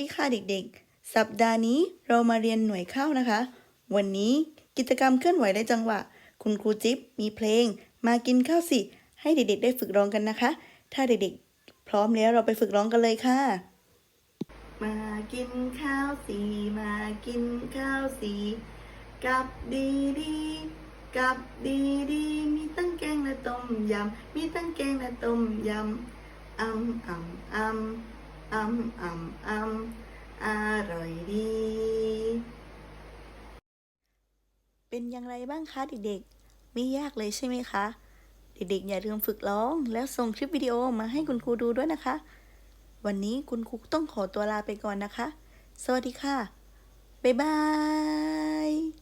ดีค่ะเด็กๆ สัปดาห์นี้เรามาเรียนหน่วยข้าวนะคะ วันนี้กิจกรรมเคลื่อนไหวในจังหวะ คุณครูจิ๊บมีเพลง มากินข้าวสิ ให้เด็กๆ ได้ฝึกร้องกันนะคะ ถ้าเด็กๆ พร้อมแล้วเราไปฝึกร้องกันเลยค่ะ มากินข้าวสีมากินข้าวสีกับดีดีกับดีดีมีตั้งแกงและต้มยำ มีตั้งแกงและต้มยำอำอำอำ อำอำอำอร่อยดี เป็นอย่างไรบ้างคะเด็กๆ ไม่ยากเลยใช่ไหมคะ เด็กๆ อย่าลืมฝึกร้อง แล้วส่งคลิปวิดีโอมาให้คุณครูดูด้วยนะคะ วันนี้คุณครูต้องขอตัวลาไปก่อนนะคะ สวัสดีค่ะ บ๊ายบาย